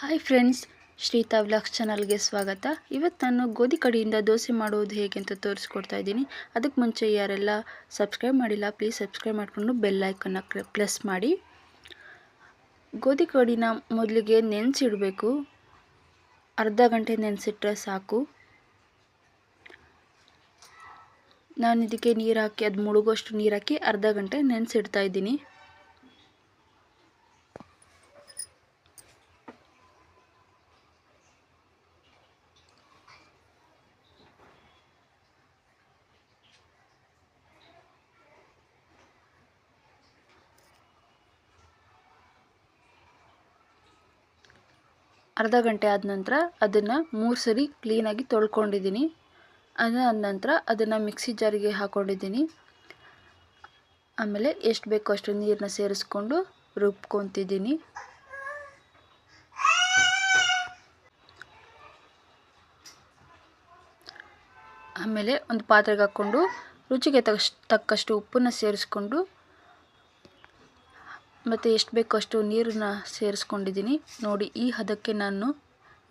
Hi friends ಶ್ರೀತಾ vlogs ಚಾನಲ್ಗೆ ಸ್ವಾಗತ. ಇವತ್ತು ನಾನು ಗೋಧಿ ಕಡಿಯಿಂದ ದೋಸೆ ಮಾಡುವುದು ಹೇಗೆ ಅಂತ ತೋರಿಸ್ಕೊಡ್ತಾ ಇದ್ದೀನಿ. ಅದಕ್ಕೆ ಮುಂಚೆ ಯಾರೆಲ್ಲ ಸಬ್ಸ್ಕ್ರೈಬ್ ಮಾಡಿಲ್ಲ ಪ್ಲೀಸ್ ಸಬ್ಸ್ಕ್ರೈಬ್ ಮಾಡಿಕೊಂಡು ಬೆಲ್ ಐಕನ್ನ ಪ್ಲಸ್ ಮಾಡಿ. ಗೋಧಿ ಕಡಿನ ಮೊದಲಿಗೆ ನೆನೆಸಿಡಬೇಕು. ಅರ್ಧ ಗಂಟೆ ನೆನೆಸಿಟ್ರೆ ಸಾಕು. ನಾನು ಇದಕ್ಕೆ ನೀರು ಹಾಕಿ ಅದು ಮುಳುಗೋಷ್ಟು ನೀರು ಹಾಕಿ ಅರ್ಧ ಗಂಟೆ ನೆನೆಸಿಡ್ತಾ ಇದ್ದೀನಿ. ಅರ್ಧ ಗಂಟೆ ಆದ ನಂತರ ಅದನ್ನು ಮೂರು ಸರಿ ಕ್ಲೀನಾಗಿ ತೊಳ್ಕೊಂಡಿದ್ದೀನಿ. ಅದಾದ ನಂತರ ಅದನ್ನು ಮಿಕ್ಸಿ ಜಾರಿಗೆ ಹಾಕ್ಕೊಂಡಿದ್ದೀನಿ ಆಮೇಲೆ ಎಷ್ಟು ಬೇಕೋ ಅಷ್ಟು ನೀರನ್ನ ಸೇರಿಸ್ಕೊಂಡು ರುಬ್ಕೊತಿದ್ದೀನಿ. ಆಮೇಲೆ ಒಂದು ಪಾತ್ರೆಗೆ ಹಾಕ್ಕೊಂಡು ರುಚಿಗೆ ತಕ್ಕಷ್ಟು ಉಪ್ಪನ್ನು ಸೇರಿಸ್ಕೊಂಡು ಮತ್ತು ಎಷ್ಟು ಬೇಕೋ ಅಷ್ಟು ನೀರನ್ನ ಸೇರಿಸ್ಕೊಂಡಿದ್ದೀನಿ. ನೋಡಿ, ಈ ಹದಕ್ಕೆ ನಾನು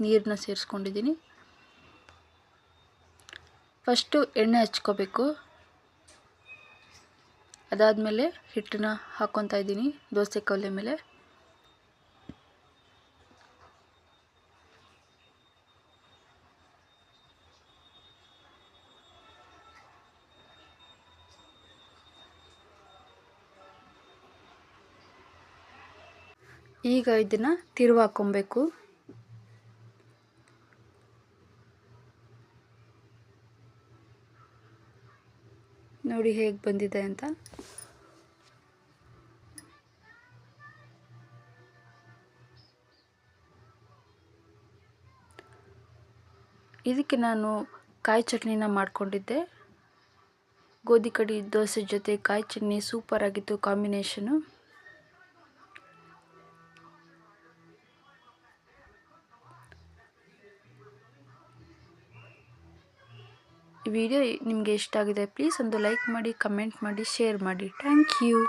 ನೀರನ್ನ ಸೇರಿಸ್ಕೊಂಡಿದ್ದೀನಿ. ಫಸ್ಟು ಎಣ್ಣೆ ಹಚ್ಕೋಬೇಕು. ಅದಾದಮೇಲೆ ಹಿಟ್ಟನ್ನ ಹಾಕ್ಕೊತಾ ಇದ್ದೀನಿ, ದೋಸೆ ಕವಲೆ ಮೇಲೆ. ಈಗ ಇದನ್ನು ತಿರುವು ನೋಡಿ ಹೇಗೆ ಬಂದಿದೆ ಅಂತ. ಇದಕ್ಕೆ ನಾನು ಕಾಯಿ ಚಟ್ನಿನ ಮಾಡಿಕೊಂಡಿದ್ದೆ. ಗೋಧಿ ಕಡಿ ದೋಸೆ ಜೊತೆ ಕಾಯಿ ಚಟ್ನಿ ಸೂಪರಾಗಿತ್ತು ಕಾಂಬಿನೇಷನು. ಈ ವಿಡಿಯೋ ನಿಮಗೆ ಇಷ್ಟ ಆಗಿದೆ ಪ್ಲೀಸ್ ಒಂದು ಲೈಕ್ ಮಾಡಿ ಕಮೆಂಟ್ ಮಾಡಿ ಶೇರ್ ಮಾಡಿ. Thank you